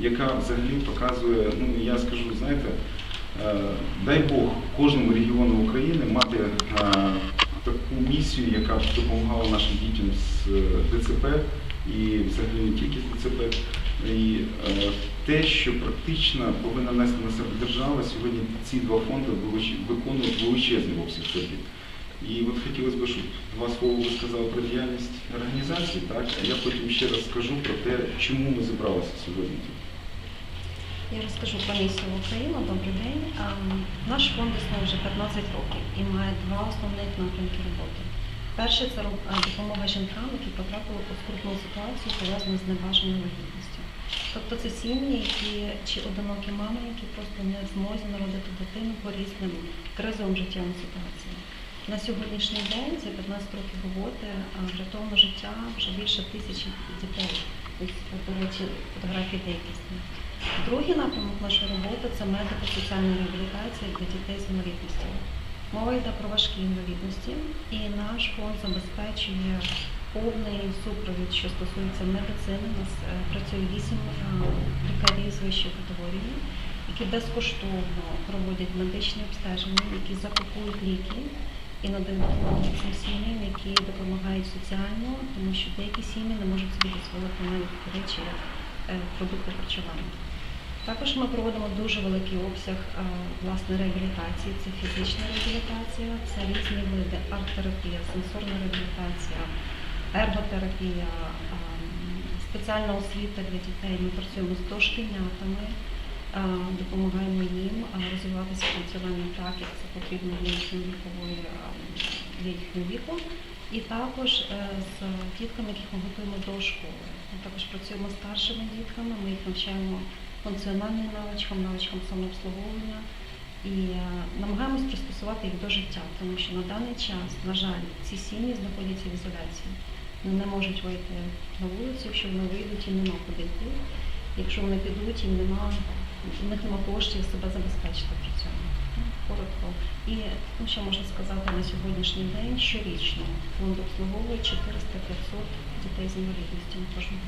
яка взагалі показує, ну я скажу, знаєте, е, дай Бог кожному регіону України мати е, таку місію, яка б допомагала нашим дітям з е, ДЦП і взагалі не тільки з ДЦП. І те, що практично повинна нести на себе держава, сьогодні ці два фонди виконують величезний обсяг робіт. І от хотілося б, щоб два слова ви сказали про діяльність організації, так? А я потім ще раз скажу про те, чому ми зібралися сьогодні. Я розкажу про місію Україну. Добрий день. Ем, Наш фонд існує вже 15 років і має два основних напрямки роботи. Перший це е, допомога жінкам, які потрапили у скрутну ситуацію, пов'язану з небажаною вагітністю. Тобто це сім'ї, які чи одинокі мами, які просто не змозі народити дитину по різним кризовим життєвим ситуаціям. На сьогоднішній день за 15 років роботи е, врятовано життя вже більше тисячі дітей. До речі, фотографії деякі. Другий напрямок нашої роботи це медико-соціальна реабілітація для дітей з інвалідністю. Мова йде про важкі інвалідності, і наш фонд забезпечує повний супровід, що стосується медицини. У нас е, працює вісім е, лікарів з вищої категорії, які безкоштовно проводять медичні обстеження, які закупують ліки і надають допомогу цим сім'ям, які допомагають соціально, тому що деякі сім'ї не можуть собі дозволити навіть речі, е, продукти харчування. Також ми проводимо дуже великий обсяг е, власне реабілітації. Це фізична реабілітація, це різні види арт-терапія, сенсорна реабілітація, ерготерапія, е, спеціальна освіта для дітей. Ми працюємо з дошкільнятами, допомагаємо їм е, розвиватися функціонально так, як це потрібно для їхньої вікової е, для їхнього віку. І також е, з дітками, яких ми готуємо до школи. Ми також працюємо з старшими дітками, ми їх навчаємо функціональним навичкам, навичкам самообслуговування і е, намагаємось пристосувати їх до життя, тому що на даний час, на жаль, ці сім'ї знаходяться в ізоляції. Вони не можуть вийти на вулицю, якщо вони вийдуть, їм нема куди йти. Якщо вони підуть, їм нема, них нема коштів себе забезпечити при цьому. Ну, Коротко. І ну, що можна сказати на сьогоднішній день, щорічно фонд обслуговує 400-500 дітей з інвалідністю на кожному.